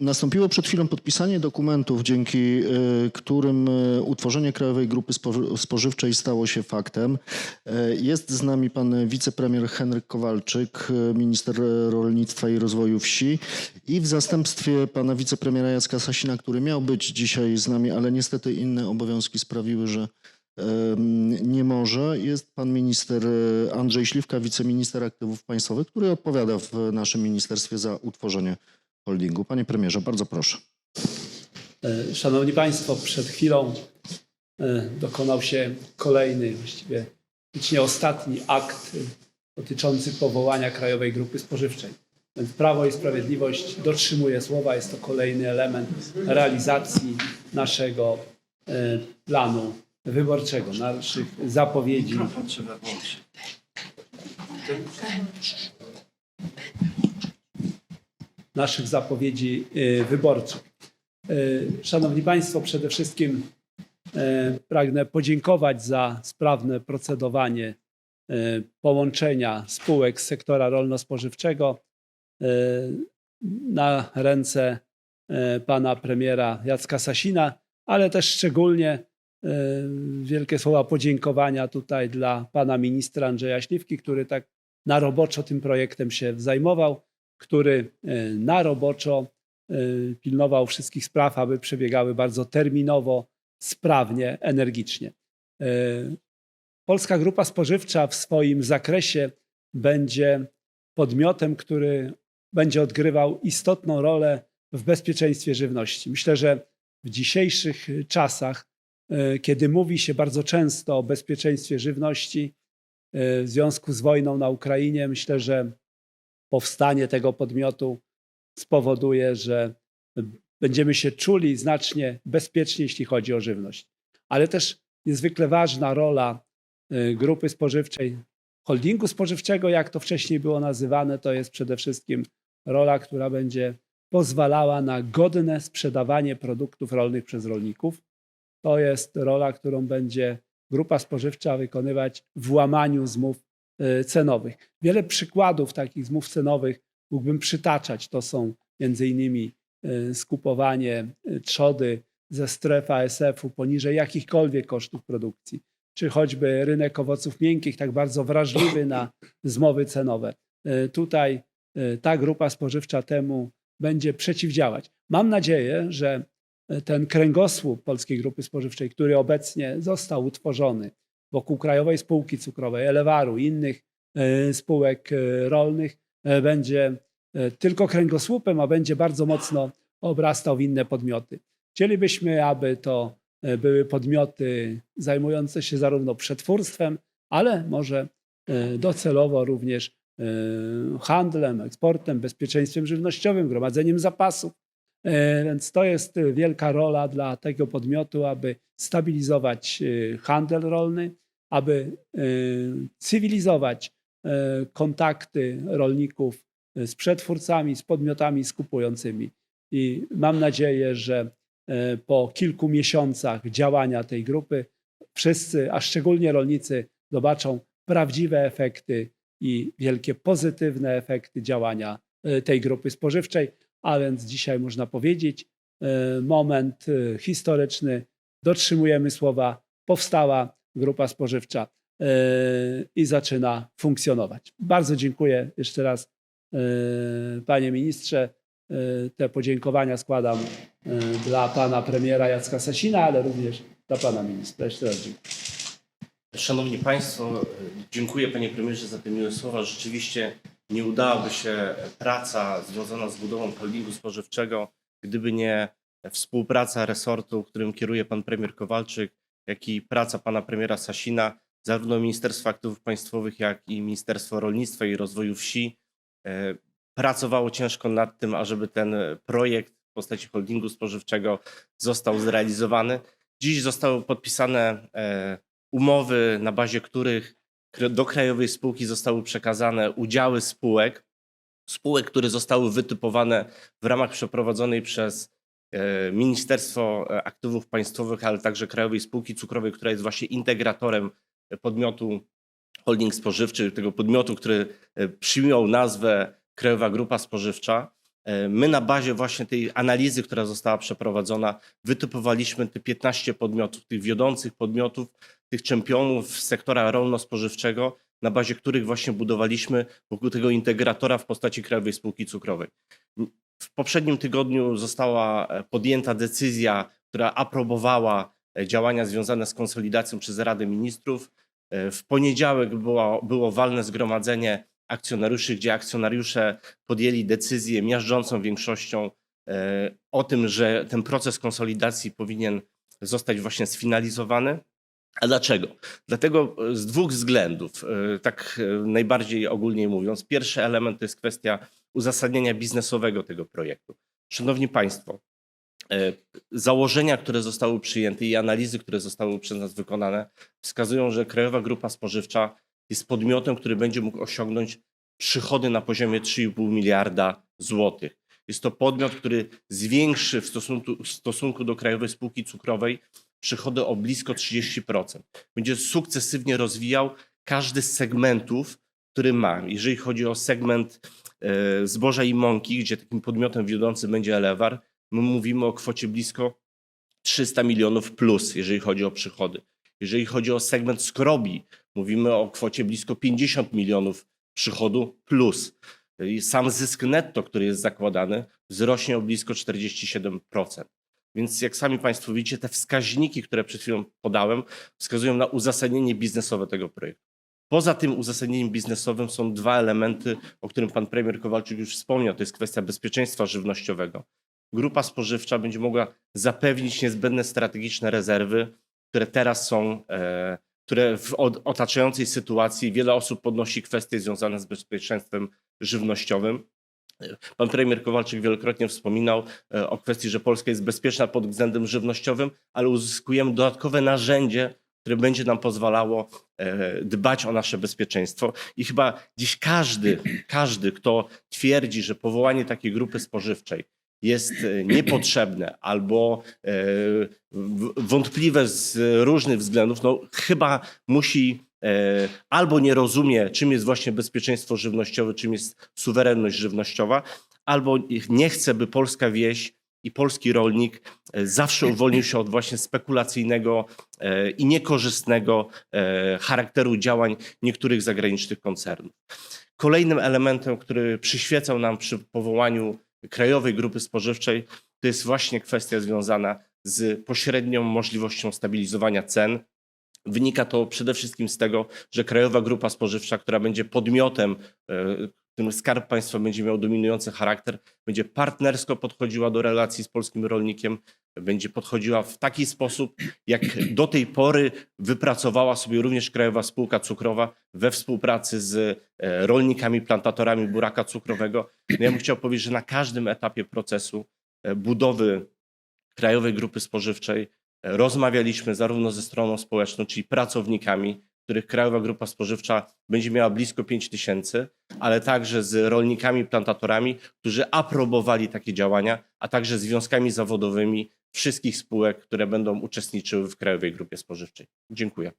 Nastąpiło przed chwilą podpisanie dokumentów, dzięki y, którym y, utworzenie Krajowej Grupy Spo- Spożywczej stało się faktem. Y, Jest z nami pan wicepremier Henryk Kowalczyk, minister rolnictwa i rozwoju wsi i w zastępstwie pana wicepremiera Jacka Sasina, który miał być dzisiaj z nami, ale niestety inne obowiązki sprawiły, że nie może. Jest pan minister Andrzej Śliwka, wiceminister aktywów państwowych, który odpowiada w naszym ministerstwie za utworzenie holdingu. Panie premierze, bardzo proszę. E, Szanowni Państwo, przed chwilą e, dokonał się kolejny, właściwie być nie ostatni akt dotyczący powołania Krajowej Grupy Spożywczej. Więc Prawo i Sprawiedliwość dotrzymuje słowa. Jest to kolejny element realizacji naszego e, planu wyborczego, naszych zapowiedzi. Naszych zapowiedzi y, wyborczych. Szanowni Państwo, przede wszystkim y, pragnę podziękować za sprawne procedowanie y, połączenia spółek z sektora rolno-spożywczego na ręce pana premiera Jacka Sasina, ale też szczególnie wielkie słowa podziękowania tutaj dla pana ministra Andrzeja Śliwki, który tak na roboczo tym projektem się zajmował który e, na roboczo e, pilnował wszystkich spraw, aby przebiegały bardzo terminowo, sprawnie, energicznie. E, Polska Grupa Spożywcza w swoim zakresie będzie podmiotem, który będzie odgrywał istotną rolę w bezpieczeństwie żywności. Myślę, że w dzisiejszych czasach, kiedy mówi się bardzo często o bezpieczeństwie żywności w związku z wojną na Ukrainie, myślę, że powstanie tego podmiotu spowoduje, że będziemy się czuli znacznie bezpieczniej, jeśli chodzi o żywność. Ale też niezwykle ważna rola y, grupy spożywczej, holdingu spożywczego, jak to wcześniej było nazywane, to jest przede wszystkim rola, która będzie pozwalała na godne sprzedawanie produktów rolnych przez rolników. To jest rola, którą będzie grupa spożywcza wykonywać w łamaniu zmów cenowych. Wiele przykładów takich zmów cenowych mógłbym przytaczać. To są między innymi e, skupowanie e, trzody ze stref ASF-u poniżej jakichkolwiek kosztów produkcji, czy choćby rynek owoców miękkich, tak bardzo wrażliwy na zmowy cenowe. Tutaj ta grupa spożywcza temu będzie przeciwdziałać. Mam nadzieję, że ten kręgosłup Polskiej Grupy Spożywczej, który obecnie został utworzony wokół Krajowej Spółki Cukrowej, Elewaru i innych e, spółek e, rolnych, e, będzie tylko kręgosłupem, a będzie bardzo mocno obrastał w inne podmioty. Chcielibyśmy, aby to były podmioty zajmujące się zarówno przetwórstwem, ale może docelowo również handlem, eksportem, bezpieczeństwem żywnościowym, gromadzeniem zapasów. Więc to jest wielka rola dla tego podmiotu, aby stabilizować handel rolny, aby e, cywilizować e, kontakty rolników z przetwórcami, z podmiotami skupującymi. I mam nadzieję, że e, po kilku miesiącach działania tej grupy wszyscy, a szczególnie rolnicy, zobaczą prawdziwe efekty i wielkie pozytywne efekty działania tej grupy spożywczej. A więc dzisiaj można powiedzieć, moment historyczny, dotrzymujemy słowa, powstała grupa spożywcza e, i zaczyna funkcjonować. Bardzo dziękuję jeszcze raz, e, panie ministrze. E, Te podziękowania składam dla pana premiera Jacka Sasina, ale również dla pana ministra. Jeszcze raz dziękuję. Szanowni Państwo, dziękuję Panie Premierze za te miłe słowa. Rzeczywiście nie udałaby się praca związana z budową holdingu spożywczego, gdyby nie współpraca resortu, którym kieruje Pan Premier Kowalczyk, jak i praca Pana Premiera Sasina, zarówno Ministerstwa Aktywów Państwowych, jak i Ministerstwo Rolnictwa i Rozwoju Wsi e, pracowało ciężko nad tym, ażeby ten projekt w postaci holdingu spożywczego został zrealizowany. Dziś zostały podpisane e, umowy, na bazie których do Krajowej Spółki zostały przekazane udziały spółek, spółek, które zostały wytypowane w ramach przeprowadzonej przez Ministerstwo e, Aktywów Państwowych, ale także Krajowej Spółki Cukrowej, która jest właśnie integratorem e, podmiotu holding spożywczy, tego podmiotu, który e, przyjął nazwę Krajowa Grupa Spożywcza. E, My na bazie właśnie tej analizy, która została przeprowadzona, wytypowaliśmy te 15 podmiotów, tych wiodących podmiotów, tych czempionów sektora rolno-spożywczego, na bazie których właśnie budowaliśmy wokół tego integratora w postaci Krajowej Spółki Cukrowej. W poprzednim tygodniu została e, podjęta decyzja, która aprobowała e, działania związane z konsolidacją przez Radę Ministrów. E, W poniedziałek było, było walne zgromadzenie akcjonariuszy, gdzie akcjonariusze podjęli decyzję miażdżącą większością o tym, że ten proces konsolidacji powinien zostać właśnie sfinalizowany. A dlaczego? Dlatego z dwóch względów, tak najbardziej ogólnie mówiąc. Pierwszy element to jest kwestia uzasadnienia biznesowego tego projektu. Szanowni Państwo, e, założenia, które zostały przyjęte i analizy, które zostały przez nas wykonane, wskazują, że Krajowa Grupa Spożywcza jest podmiotem, który będzie mógł osiągnąć przychody na poziomie 3,5 miliarda złotych. Jest to podmiot, który zwiększy w stosunku, w stosunku do Krajowej Spółki Cukrowej przychody o blisko 30%. Będzie sukcesywnie rozwijał każdy z segmentów, który ma. Jeżeli chodzi o segment e, zboża i mąki, gdzie takim podmiotem wiodącym będzie Elewar, my mówimy o kwocie blisko 300 milionów plus, jeżeli chodzi o przychody. Jeżeli chodzi o segment skrobi, mówimy o kwocie blisko 50 milionów przychodu plus. Sam zysk netto, który jest zakładany, wzrośnie o blisko 47%. Więc jak sami Państwo widzicie, te wskaźniki, które przed chwilą podałem, wskazują na uzasadnienie biznesowe tego projektu. Poza tym uzasadnieniem biznesowym są dwa elementy, o którym pan premier Kowalczyk już wspomniał. To jest kwestia bezpieczeństwa żywnościowego. Grupa spożywcza będzie mogła zapewnić niezbędne strategiczne rezerwy, które teraz są, e, które w otaczającej sytuacji wiele osób podnosi kwestie związane z bezpieczeństwem żywnościowym. Pan premier Kowalczyk wielokrotnie wspominał e, o kwestii, że Polska jest bezpieczna pod względem żywnościowym, ale uzyskujemy dodatkowe narzędzie, które będzie nam pozwalało e, dbać o nasze bezpieczeństwo. I chyba dziś każdy, każdy, kto twierdzi, że powołanie takiej grupy spożywczej jest e, niepotrzebne albo e, wątpliwe z różnych względów, no chyba musi albo nie rozumie, czym jest właśnie bezpieczeństwo żywnościowe, czym jest suwerenność żywnościowa, albo nie chce, by polska wieś i polski rolnik e, zawsze uwolnił się od właśnie spekulacyjnego e, i niekorzystnego e, charakteru działań niektórych zagranicznych koncernów. Kolejnym elementem, który przyświecał nam przy powołaniu Krajowej Grupy Spożywczej, to jest właśnie kwestia związana z pośrednią możliwością stabilizowania cen. Wynika to przede wszystkim z tego, że Krajowa Grupa Spożywcza, która będzie podmiotem, którym Skarb Państwa będzie miał dominujący charakter, będzie partnersko podchodziła do relacji z polskim rolnikiem, będzie podchodziła w taki sposób, jak do tej pory wypracowała sobie również Krajowa Spółka Cukrowa we współpracy z e, rolnikami, plantatorami buraka cukrowego. No ja bym chciał powiedzieć, że na każdym etapie procesu e, budowy Krajowej Grupy Spożywczej e, rozmawialiśmy zarówno ze stroną społeczną, czyli pracownikami, których Krajowa Grupa Spożywcza będzie miała blisko 5 tysięcy, ale także z rolnikami, plantatorami, którzy aprobowali takie działania, a także związkami zawodowymi wszystkich spółek, które będą uczestniczyły w Krajowej Grupie Spożywczej. Dziękuję.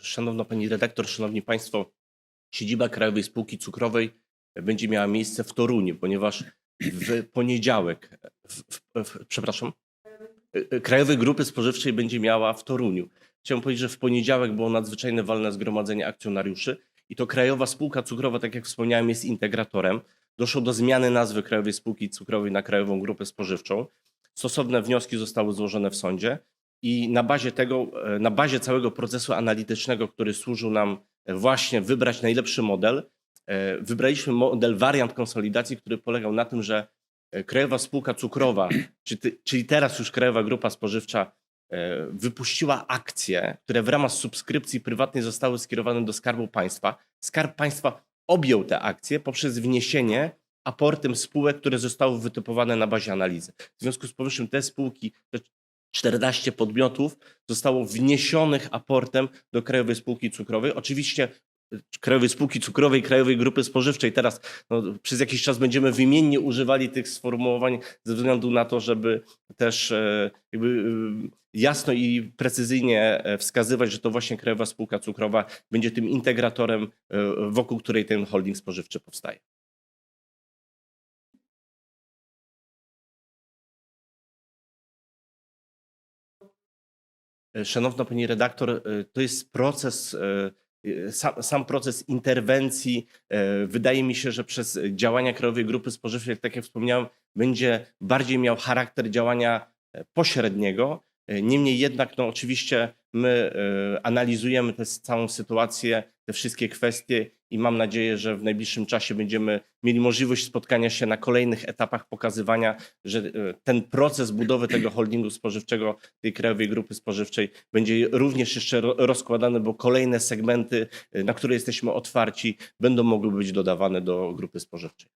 Szanowna Pani Redaktor, Szanowni Państwo, siedziba Krajowej Spółki Cukrowej będzie miała miejsce w Toruniu, ponieważ w poniedziałek, w, w, przepraszam, e, Krajowej Grupy Spożywczej będzie miała w Toruniu. Chciałem powiedzieć, że w poniedziałek było nadzwyczajne walne zgromadzenie akcjonariuszy i to Krajowa Spółka Cukrowa, tak jak wspomniałem, jest integratorem. Doszło do zmiany nazwy Krajowej Spółki Cukrowej na Krajową Grupę Spożywczą. Stosowne wnioski zostały złożone w sądzie i na bazie tego, e, na bazie całego procesu analitycznego, który służył nam e, właśnie wybrać najlepszy model, e, wybraliśmy model wariant konsolidacji, który polegał na tym, że Krajowa Spółka Cukrowa, czyli teraz już Krajowa Grupa Spożywcza, wypuściła akcje, które w ramach subskrypcji prywatnej zostały skierowane do Skarbu Państwa. Skarb Państwa objął te akcje poprzez wniesienie aportem spółek, które zostały wytypowane na bazie analizy. W związku z powyższym te spółki, 14 podmiotów zostało wniesionych aportem do Krajowej Spółki Cukrowej. Oczywiście y, Krajowej Spółki Cukrowej, Krajowej Grupy Spożywczej. Teraz no, przez jakiś czas będziemy wymiennie używali tych sformułowań ze względu na to, żeby też e, jakby e, jasno i precyzyjnie e, wskazywać, że to właśnie Krajowa Spółka Cukrowa będzie tym integratorem, e, wokół której ten holding spożywczy powstaje. Szanowna pani redaktor, e, to jest proces, e, e, sam, sam proces interwencji. e, Wydaje mi się, że przez działania Krajowej Grupy Spożywczej, tak jak wspomniałem, będzie bardziej miał charakter działania e, pośredniego. E, Niemniej jednak, no oczywiście my e, analizujemy tę całą sytuację, te wszystkie kwestie i mam nadzieję, że w najbliższym czasie będziemy mieli możliwość spotkania się na kolejnych etapach pokazywania, że e, ten proces budowy tego holdingu spożywczego, tej Krajowej Grupy Spożywczej będzie również jeszcze ro- rozkładany, bo kolejne segmenty, e, na które jesteśmy otwarci, będą mogły być dodawane do grupy spożywczej.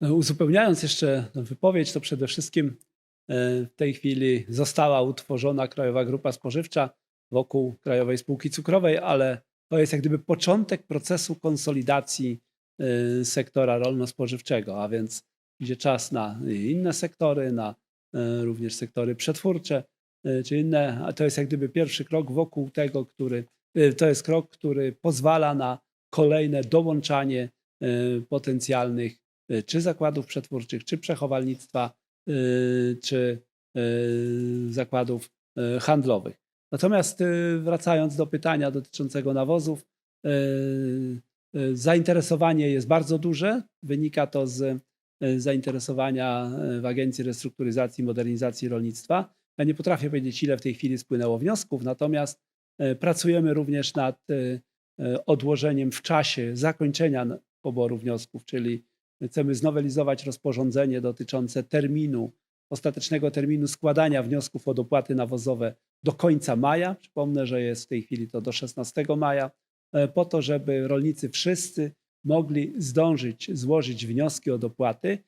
No, Uzupełniając jeszcze wypowiedź, to przede wszystkim e, w tej chwili została utworzona Krajowa Grupa Spożywcza wokół Krajowej Spółki Cukrowej, ale to jest jak gdyby początek procesu konsolidacji e, sektora rolno-spożywczego, a więc idzie czas na inne sektory, na e, również sektory przetwórcze e, czy inne, a to jest jak gdyby pierwszy krok wokół tego, który to jest krok, który pozwala na kolejne dołączanie potencjalnych y, czy zakładów przetwórczych, czy przechowalnictwa, y, czy y, zakładów y, handlowych. Natomiast y, wracając do pytania dotyczącego nawozów, y, y, zainteresowanie jest bardzo duże. Wynika to z zainteresowania w Agencji Restrukturyzacji i Modernizacji Rolnictwa. Ja nie potrafię powiedzieć, ile w tej chwili spłynęło wniosków, natomiast pracujemy również nad odłożeniem w czasie zakończenia poboru wniosków, czyli chcemy znowelizować rozporządzenie dotyczące terminu, ostatecznego terminu składania wniosków o dopłaty nawozowe do końca maja. Przypomnę, że jest w tej chwili to do 16 maja, e, po to, żeby rolnicy wszyscy mogli zdążyć złożyć wnioski o dopłaty,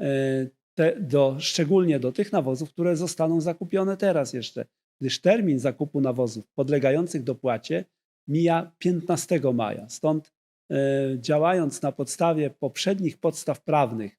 e, te, do, szczególnie do tych nawozów, które zostaną zakupione teraz jeszcze, gdyż termin zakupu nawozów podlegających dopłacie mija 15 maja. Stąd e, działając na podstawie poprzednich podstaw prawnych,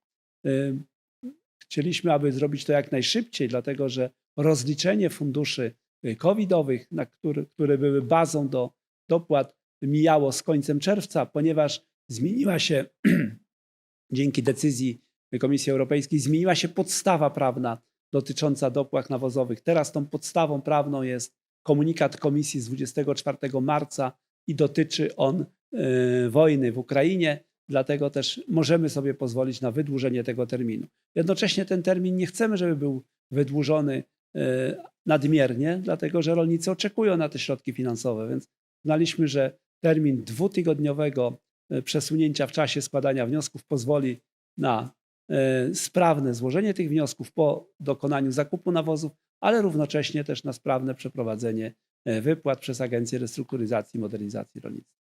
chcieliśmy, aby zrobić to jak najszybciej, dlatego że rozliczenie funduszy covidowych, na które, które były bazą do dopłat, mijało z końcem czerwca, ponieważ zmieniła się dzięki decyzji Komisji Europejskiej, zmieniła się podstawa prawna dotycząca dopłat nawozowych. Teraz tą podstawą prawną jest komunikat Komisji z 24 marca i dotyczy on e, wojny w Ukrainie, dlatego też możemy sobie pozwolić na wydłużenie tego terminu. Jednocześnie ten termin nie chcemy, żeby był wydłużony nadmiernie, dlatego że rolnicy oczekują na te środki finansowe, więc znaliśmy, że termin dwutygodniowego e, przesunięcia w czasie składania wniosków pozwoli na e, sprawne złożenie tych wniosków po dokonaniu zakupu nawozów, ale równocześnie też na sprawne przeprowadzenie e, wypłat przez Agencję Restrukturyzacji i Modernizacji Rolnictwa.